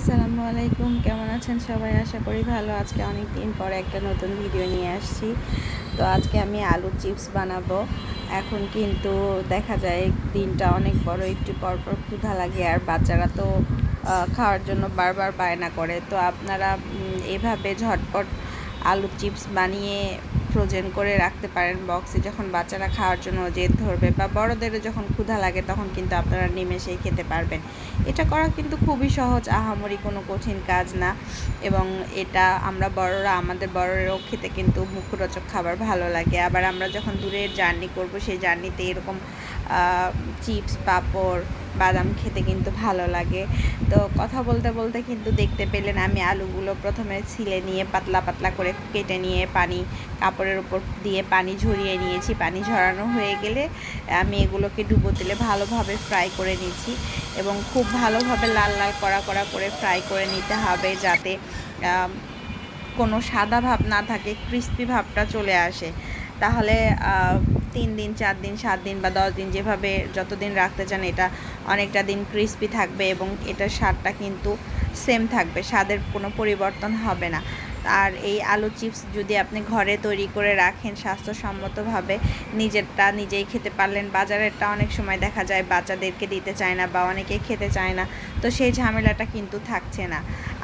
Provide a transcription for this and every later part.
আসসালামু আলাইকুম। কেমন আছেন সবাই? আশা করি ভালো। আজকে অনেক দিন পরে একটা নতুন ভিডিও নিয়ে আসছি। তো আজকে আমি আলুর চিপস বানাবো। এখন কিন্তু দেখা যায় দিনটা অনেক বড়, একটু পরপর ক্ষুধা লাগে আর বাচ্চারা তো খাওয়ার জন্য বারবার বায়না করে। তো আপনারা এভাবে ঝটপট আলুর চিপস বানিয়ে ফ্রোজেন করে রাখতে পারেন বক্সে যখন বাচ্চারা খাওয়ার জন্য জেদ ধরবে বা বড়দেরও যখন ক্ষুধা লাগে তখন কিন্তু আপনারা নিমেষেই খেতে পারবেন। এটা করা কিন্তু খুবই সহজ, আহামরি কোনো কঠিন কাজ না এবং এটা আমরা বড়রা, আমাদের বড়রাও খেতে কিন্তু মুখরোচক খাবার ভালো লাগে। আবার আমরা যখন দূরের জার্নি করব, সেই জার্নিতে এরকম চিপস পাঁপড় বাদাম খেতে কিন্তু ভালো লাগে। তো কথা বলতে বলতে কিন্তু দেখতে পেলেন আমি আলুগুলো প্রথমে ছিলে নিয়ে পাতলা পাতলা করে কেটে নিয়ে পানি, কাপড়ের উপর দিয়ে পানি ঝরিয়ে নিয়েছি। পানি ঝরানো হয়ে গেলে আমি এগুলোকে ডুবো তেলে ভালোভাবে ফ্রাই করে নিচ্ছি এবং খুব ভালোভাবে লাল লাল কড়া কড়া করে ফ্রাই করে নিতে হবে যাতে কোনো সাদা ভাব না থাকে, ক্রিস্পি ভাবটা চলে আসে। তাহলে তিন দিন, চার দিন, সাত দিন বা দশ দিন যেভাবে যতদিন রাখতে চান এটা অনেকটা দিন ক্রিস্পি থাকবে এবং এটার স্বাদটা কিন্তু সেম থাকবে, স্বাদের কোনো পরিবর্তন হবে না। আর এই আলু চিপস যদি আপনি ঘরে তৈরি করে রাখেন, স্বাস্থ্যসম্মতভাবে নিজেরটা নিজেই খেতে পারলেন, বাজারেরটা অনেক সময় দেখা যায় বাচ্চাদেরকে দিতে চায় না বা অনেকে খেতে চায় না, তো সেই ঝামেলাটা কিন্তু থাকছে না।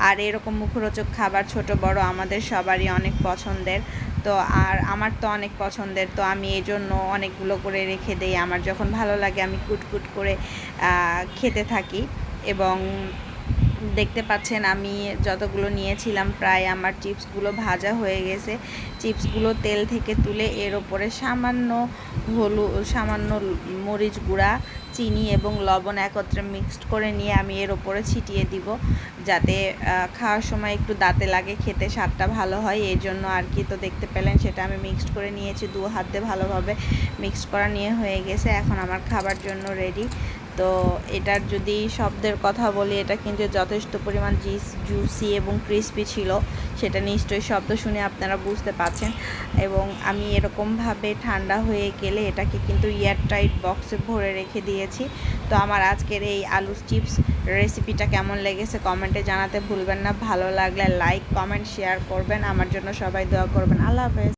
আর এরকম মুখরোচক খাবার ছোট, বড় আমাদের সবারই অনেক পছন্দের। তো আর আমার তো অনেক পছন্দের, তো আমি এই জন্য অনেকগুলো করে রেখে দেই। আমার যখন ভালো লাগে আমি কুটকুট করে খেতে থাকি এবং দেখতে পাচ্ছেন, আমি যতগুলো নিয়েছিলাম প্রায় আমার চিপসগুলো ভাজা হয়ে গেছে। চিপসগুলো তেল থেকে তুলে এর ওপরে সামান্য হলু, সামান্য মরিচ গুঁড়া, চিনি এবং লবণ একত্রে মিক্সড করে নিয়ে আমি এর ওপরে ছিটিয়ে দিব যাতে খাওয়ার সময় একটু দাঁতে লাগে, খেতে স্বাদটা ভালো হয়। এই জন্য আর কি তো দেখতে পেলেন, সেটা আমি মিক্সড করে নিয়েছি, দু হাত ভালোভাবে মিক্সড করা নিয়ে হয়ে গেছে। এখন আমার খাবার জন্য রেডি তো এটার যদি শব্দের কথা বলি, এটা কিন্তু যথেষ্ট পরিমাণ জিস জুসি এবং ক্রিস্পি ছিল। সেটা নিশ্চয়ই শব্দ শুনে আপনারা বুঝতে পারছেন। এবং আমি এরকমভাবে ঠান্ডা হয়ে গেলে এটাকে কিন্তু এয়ার টাইট বক্সে ভরে রেখে দিয়েছি। তো আমার আজকের এই আলু চিপস রেসিপিটা কেমন লেগেছে কমেন্টে জানাতে ভুলবেন না। ভালো লাগলে লাইক কমেন্ট শেয়ার করবেন। আমার জন্য সবাই দোয়া করবেন। আল্লাহ হাফেজ।